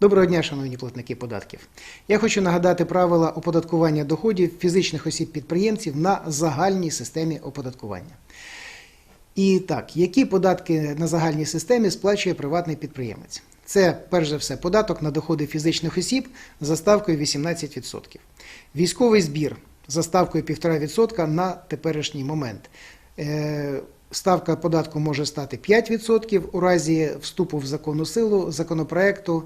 Доброго дня, шановні платники податків. Я хочу нагадати правила оподаткування доходів фізичних осіб-підприємців на загальній системі оподаткування. І так, які податки на загальній системі сплачує приватний підприємець? Це, перш за все, податок на доходи фізичних осіб за ставкою 18%. Військовий збір за ставкою 1,5% на теперішній момент. Е, Ставка податку може стати 5% у разі вступу в законну силу законопроекту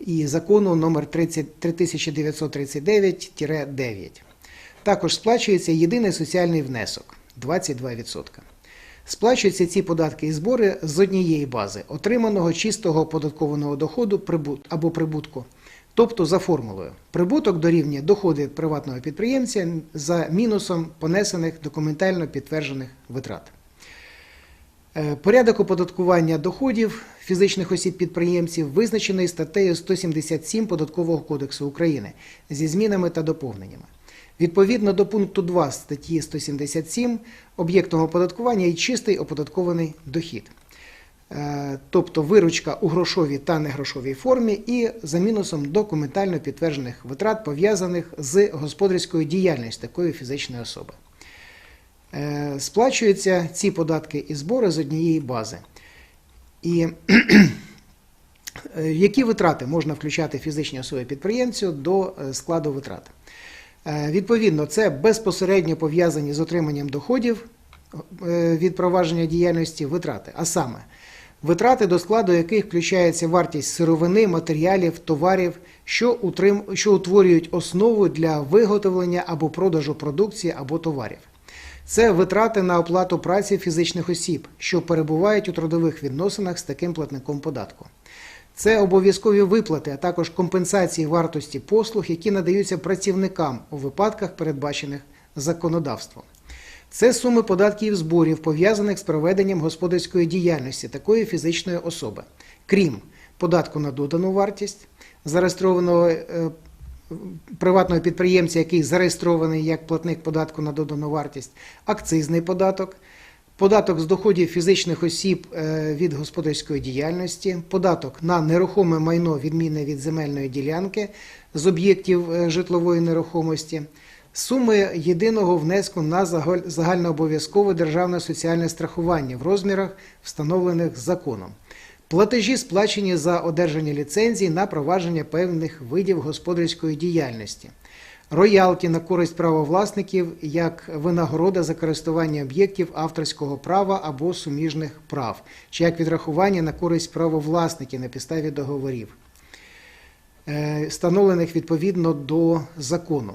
і закону номер 30 3939-9. Також сплачується єдиний соціальний внесок 22%. Сплачуються ці податки і збори з однієї бази отриманого чистого оподаткованого доходу або прибутку, тобто за формулою. Прибуток дорівнює доходи приватного підприємця за мінусом понесених документально підтверджених витрат. Е, Порядок оподаткування доходів фізичних осіб-підприємців визначений статтею 177 Податкового кодексу України зі змінами та доповненнями. Відповідно до пункту 2 статті 177 об'єктом оподаткування є чистий оподаткований дохід, Е, тобто виручка у грошовій та негрошовій формі і за мінусом документально підтверджених витрат, пов'язаних з господарською діяльністю такої фізичної особи. Е, Сплачуються ці податки і збори з однієї бази. І е, які витрати можна включати фізичній особі підприємцю до е, складу витрат? Відповідно, це безпосередньо пов'язані з отриманням доходів від провадження діяльності витрати, а саме витрати, до складу яких включається вартість сировини, матеріалів, товарів, що, утрим... що утворюють основу для виготовлення або продажу продукції або товарів. Це витрати на оплату праці фізичних осіб, що перебувають у трудових відносинах з таким платником податку. Це обов'язкові виплати, а також компенсації вартості послуг, які надаються працівникам у випадках, передбачених законодавством. Це суми податків і зборів, пов'язаних з проведенням господарської діяльності такої фізичної особи, крім податку на додану вартість, зареєстрованого е, приватного підприємця, який зареєстрований як платник податку на додану вартість, акцизний податок, податок з доходів фізичних осіб е, від господарської діяльності, податок на нерухоме майно, відмінне від земельної ділянки з об'єктів е, житлової нерухомості. Суми єдиного внеску на загальнообов'язкове державне соціальне страхування в розмірах, встановлених законом. Платежі сплачені за одержання ліцензій на провадження певних видів господарської діяльності. Роялті на користь правовласників як винагорода за користування об'єктів авторського права або суміжних прав, чи як відрахування на користь правовласників на підставі договорів, е, встановлених відповідно до закону.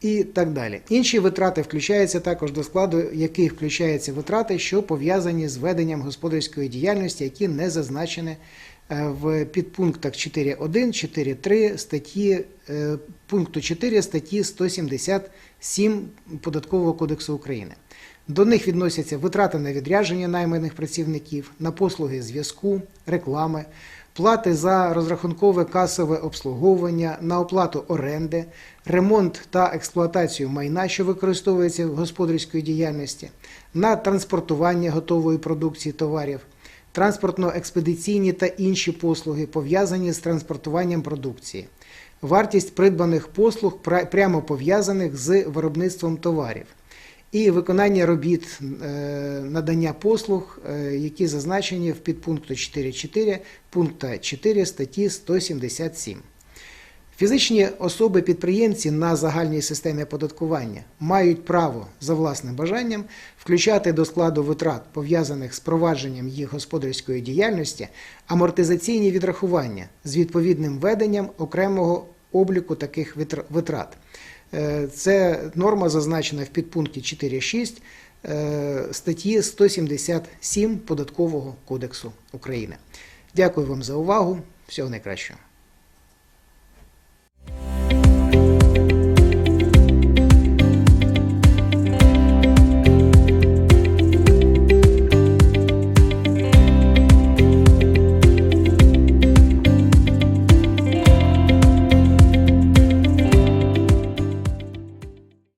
І так далі. Інші витрати включаються також до складу, яких включаються витрати, що пов'язані з веденням господарської діяльності, які не зазначені е, в підпунктах 4.1, 4.3 статті е, пункту 4 статті 177 Податкового кодексу України. До них відносяться витрати на відрядження найманих працівників, на послуги зв'язку, реклами, плати за розрахункове касове обслуговування, на оплату оренди, ремонт та експлуатацію майна, що використовується в господарській діяльності, на транспортування готової продукції товарів, транспортно-експедиційні та інші послуги, пов'язані з транспортуванням продукції, вартість придбаних послуг прямо пов'язаних з виробництвом товарів і виконання робіт е, надання послуг, е, які зазначені в підпункту 4.4 пункта 4 статті 177. Фізичні особи-підприємці на загальній системі оподаткування мають право за власним бажанням включати до складу витрат, пов'язаних з провадженням їх господарської діяльності, амортизаційні відрахування з відповідним веденням окремого обліку таких витрат. Е, Це норма зазначена в підпункті 4.6 е, статті 177 Податкового кодексу України. Дякую вам за увагу. Всього найкращого.